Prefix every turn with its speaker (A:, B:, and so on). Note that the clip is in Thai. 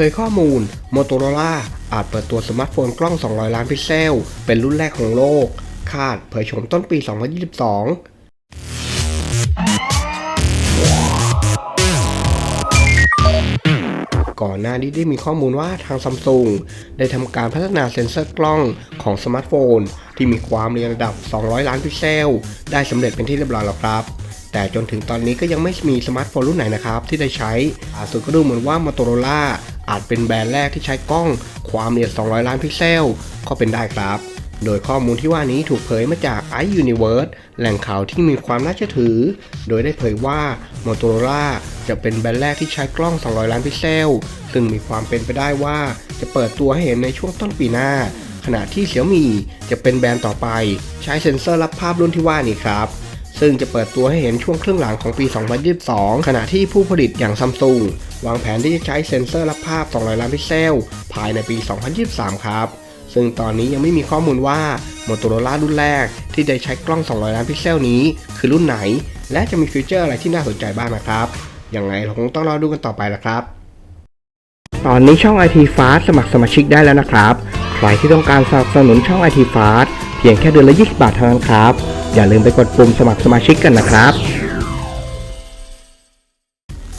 A: ผยข้อมูล Motorola อาจเปิดตัวสมาร์ทโฟนกล้อง 200 ล้านพิกเซล เป็นรุ่นแรกของโลก คาดเผยโฉมต้นปี 2022ก่อนหน้านี้ได้มีข้อมูลว่าทางซัมซุงได้ทำการพัฒนาเซ็นเซอร์กล้องของสมาร์ทโฟน ที่มีความเรียงระดับ 200 ล้านพิกเซล ได้สำเร็จเป็นที่เรียบร้อยแล้วครับ แต่จนถึงตอนนี้ก็ยังไม่มีสมาร์ทโฟนรุ่นไหนนะครับ ที่ได้ใช้อาสุดก็ดูเหมือนว่า Motorola อาจเป็นแบรนด์แรกที่ใช้กล้องความละเอียด 200 ล้านพิกเซล ก็เป็นได้ครับ โดยข้อมูลที่ว่านี้ถูกเผยมาจาก iUniverse แหล่งข่าวที่มีความน่าเชื่อถือ โดยได้เผยว่า Motorola จะเป็นแบรนด์แรกที่ใช้กล้อง 200 ล้านพิกเซล ซึ่งมีความเป็นไปได้ว่าจะเปิดตัวให้เห็นในช่วงต้นปีหน้า ขณะที่ Xiaomi จะเป็นแบรนด์ต่อไป ใช้เซ็นเซอร์รับภาพรุ่นที่ว่านี้ครับซึ่งจะเปิดตัวให้เห็นช่วงครึ่งหลังของปี 2022 ขณะที่ผู้ผลิตอย่างซัมซุง วางแผนที่จะใช้เซ็นเซอร์รับภาพ 200 ล้านพิกเซล ภายในปี 2023 ครับ ซึ่งตอนนี้ยังไม่มีข้อมูลว่า Motorola รุ่นแรกที่ได้ใช้กล้อง 200 ล้านพิกเซลนี้คือรุ่นไหน และจะมีฟีเจอร์อะไรที่น่าสนใจบ้างนะครับ ยังไงเราคงต้องรอดูกันต่อไปละครับ ตอนนี้ช่อง IT Fast สมัครสมาชิกได้แล้วนะครับ ใครที่ต้องการสนับสนุนช่อง IT Fast เพียงแค่เดือนละ 20 บาทเท่านั้นครับ อย่าลืมไปกดปุ่มสมัครสมาชิกกันนะครับ